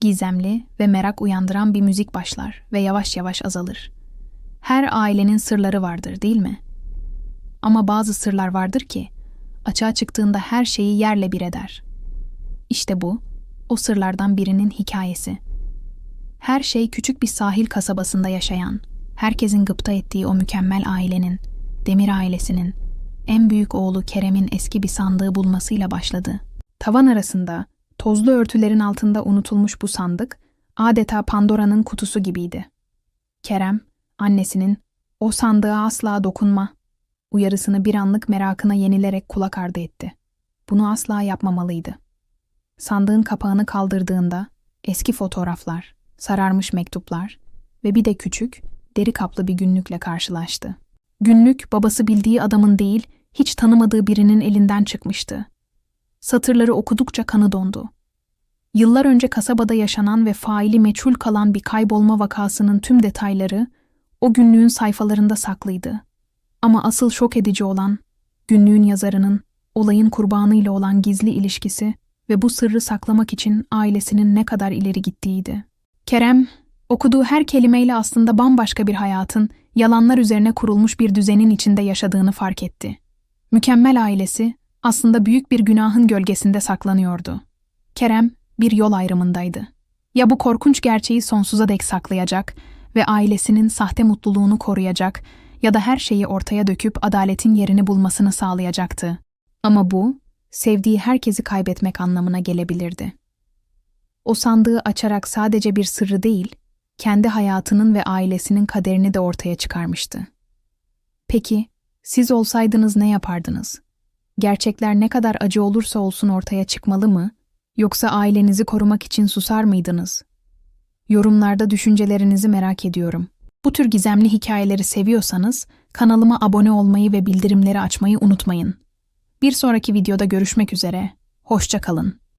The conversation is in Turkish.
Gizemli ve merak uyandıran bir müzik başlar ve yavaş yavaş azalır. Her ailenin sırları vardır, değil mi? Ama bazı sırlar vardır ki açığa çıktığında her şeyi yerle bir eder. İşte bu o sırlardan birinin hikayesi. Her şey küçük bir sahil kasabasında yaşayan, herkesin gıpta ettiği o mükemmel ailenin, Demir ailesinin, en büyük oğlu Kerem'in eski bir sandığı bulmasıyla başladı. Tavan arasında, tozlu örtülerin altında unutulmuş bu sandık, adeta Pandora'nın kutusu gibiydi. Kerem, annesinin, o sandığa asla dokunma, uyarısını bir anlık merakına yenilerek kulak ardı etti. Bunu asla yapmamalıydı. Sandığın kapağını kaldırdığında, eski fotoğraflar, sararmış mektuplar ve bir de küçük, deri kaplı bir günlükle karşılaştı. Günlük babası bildiği adamın değil, hiç tanımadığı birinin elinden çıkmıştı. Satırları okudukça kanı dondu. Yıllar önce kasabada yaşanan ve faili meçhul kalan bir kaybolma vakasının tüm detayları o günlüğün sayfalarında saklıydı. Ama asıl şok edici olan günlüğün yazarının olayın kurbanıyla olan gizli ilişkisi ve bu sırrı saklamak için ailesinin ne kadar ileri gittiğiydi. Kerem, okuduğu her kelimeyle aslında bambaşka bir hayatın, yalanlar üzerine kurulmuş bir düzenin içinde yaşadığını fark etti. Mükemmel ailesi aslında büyük bir günahın gölgesinde saklanıyordu. Kerem bir yol ayrımındaydı. Ya bu korkunç gerçeği sonsuza dek saklayacak ve ailesinin sahte mutluluğunu koruyacak ya da her şeyi ortaya döküp adaletin yerini bulmasını sağlayacaktı. Ama bu, sevdiği herkesi kaybetmek anlamına gelebilirdi. O sandığı açarak sadece bir sırrı değil, kendi hayatının ve ailesinin kaderini de ortaya çıkarmıştı. Peki, siz olsaydınız ne yapardınız? Gerçekler ne kadar acı olursa olsun ortaya çıkmalı mı, yoksa ailenizi korumak için susar mıydınız? Yorumlarda düşüncelerinizi merak ediyorum. Bu tür gizemli hikayeleri seviyorsanız kanalıma abone olmayı ve bildirimleri açmayı unutmayın. Bir sonraki videoda görüşmek üzere. Hoşça kalın.